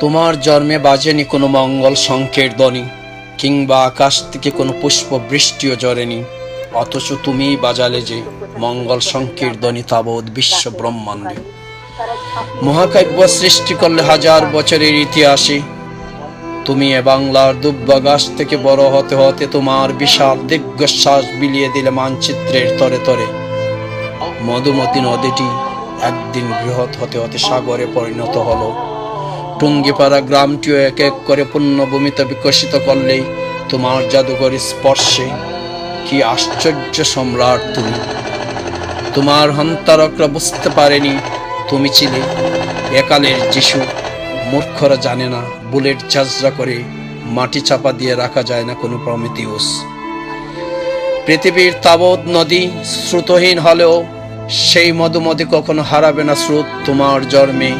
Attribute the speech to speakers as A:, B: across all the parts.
A: তোমার জন্মে বাজেনি কোনো মঙ্গল শঙ্কের ধ্বনি, কিংবা আকাশ থেকে কোনো পুষ্প বৃষ্টিও জরেনি অথচ তুমি বাজালে যে মঙ্গল শঙ্কের ধ্বনি তাবৎ বিশ্ব ব্রহ্মাণ্ডে মহাকাব্য সৃষ্টি করলে হাজার বছরের ইতিহাসে, তুমি এ বাংলার দুব্বা গাছ থেকে বড় হতে হতে তোমার বিশাল দীর্ঘশ্বাস বিলিয়ে দিলে মানচিত্রের তরে তরে। মধুমতি নদীটি একদিন বৃহৎ হতে হতে সাগরে পরিণত হলো। টুঙ্গিপাড়া গ্রামটিও এক এক করে পুণ্যভূমিতে বিকশিত করলেই তোমার জাদুঘর স্পর্শে কি আশ্চর্য সম্রাট তুমি। তোমার হন্তারকরা বুঝতে পারেনি তুমি ছিলে একালের যিশু, মূর্খরা জানে না, বুলেট ঝাঁঝরা করে মাটি চাপা দিয়ে রাখা যায় না কোনো প্রমিতিউস। পৃথিবীর তাবৎ নদী স্রোতহীন হলেও সেই মধুমতি কখনো হারাবে না স্রোত তোমার জন্মে।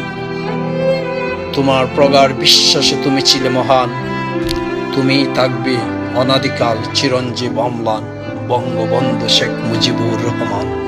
A: তোমার প্রগাঢ় বিশ্বাসে তুমি ছিলে মহান। তুমি থাকবে অনাদিকাল চিরঞ্জীব অম্লান, বঙ্গবন্ধু শেখ মুজিবুর রহমান।